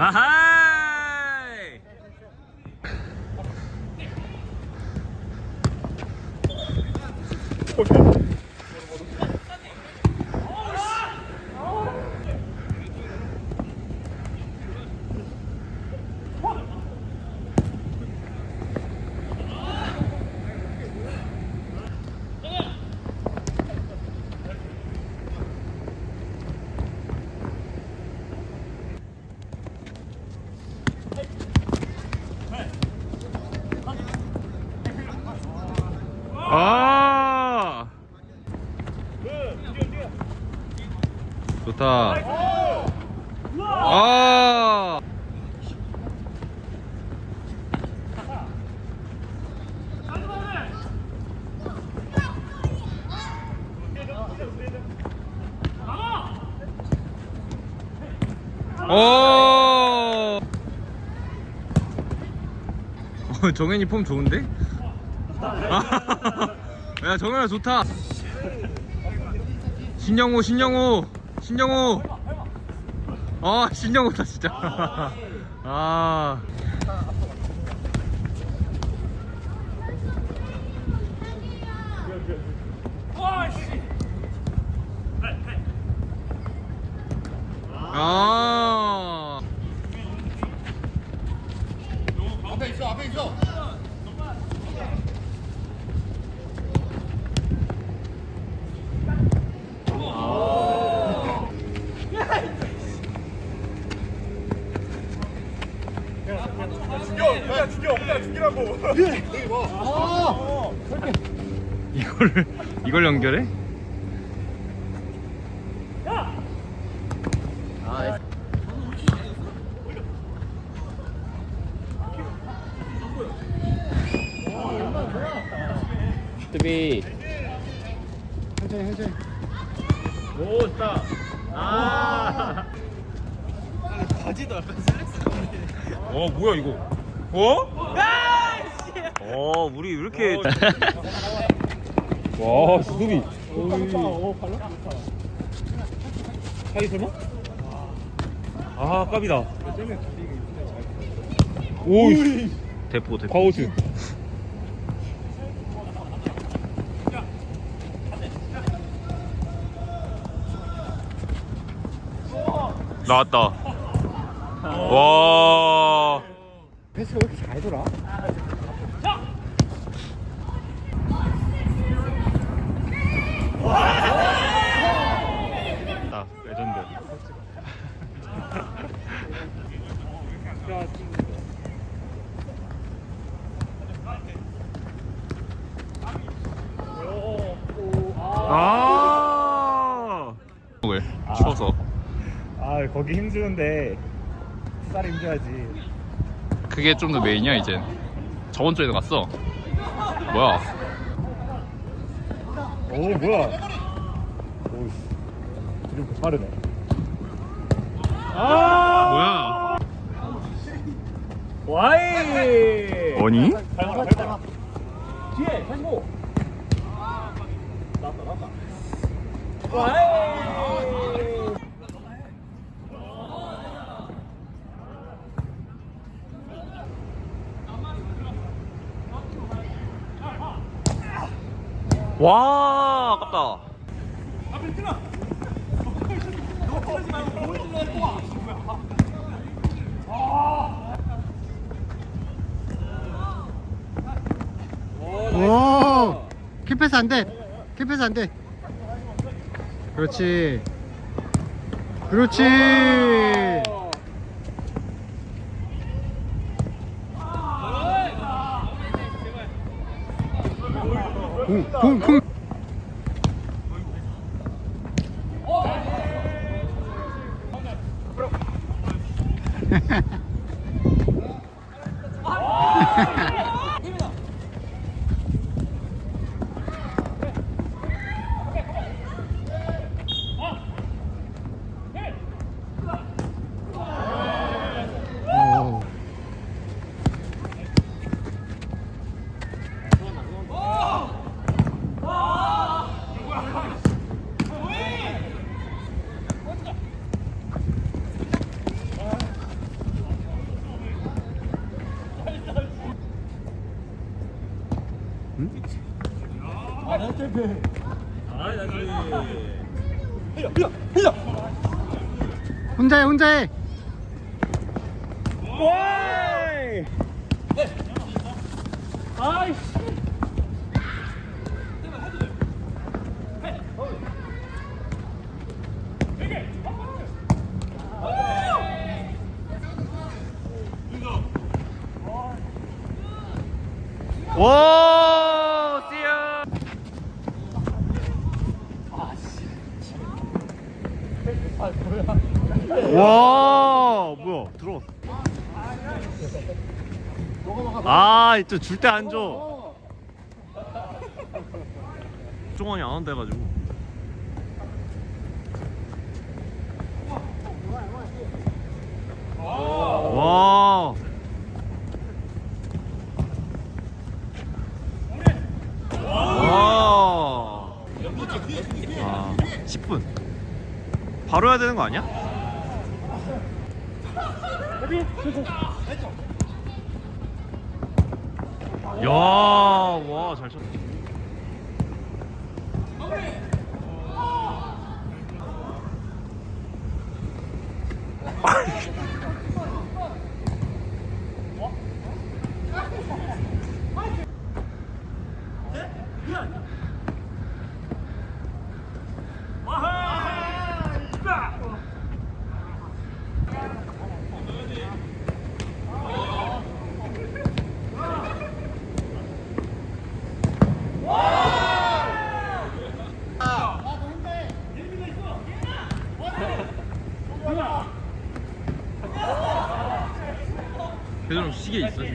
아하이! 아! 좋다. 아! 오! 어, 정현이 폼 좋은데? 야 정현아 좋다 신영호 신영호 신영호 아 신영호다 진짜. 아. 아. 이라고 이걸 이걸 연결해? 수비. 천천히 천천히. 오 좋다. 아. 바지도 약간 슬랙스 어 뭐야 이거? 어? 어 우리 왜 이렇게 와 수비 사이 설마? 아 깝이다. 오 대포 대포. 파우스 나왔다. 와. 패스가 왜 이렇게 잘 돌아? 아, 레전드. 아! 왜? 추워서. 아 거기 힘주는데 쌀 힘줘야지 그게 좀 더 메인이야, 이젠. 저번 주에도 갔어. 뭐야? 오 뭐야? 오씨. 드리블 빠르네. 아! 뭐야? 와이! 뭐니? 밟아 밟아 뒤에 45 나왔다 나왔다. 와이 와, 아깝다. 오 킬패스 안돼. 킬패스 안 돼. 그렇지. 그렇지 공 공공 오. 아 나이스 혼자 해 혼자 해. 와이 아이씨 오 씨야 와 뭐야 들어왔어 아또 줄때 안 줘. 종원이 안 온다 해가지고 와 와. 아, 10분. 바로 해야 되는 거 아니야? 야, 와, 잘 쳤다. 배드럼 시계 있어?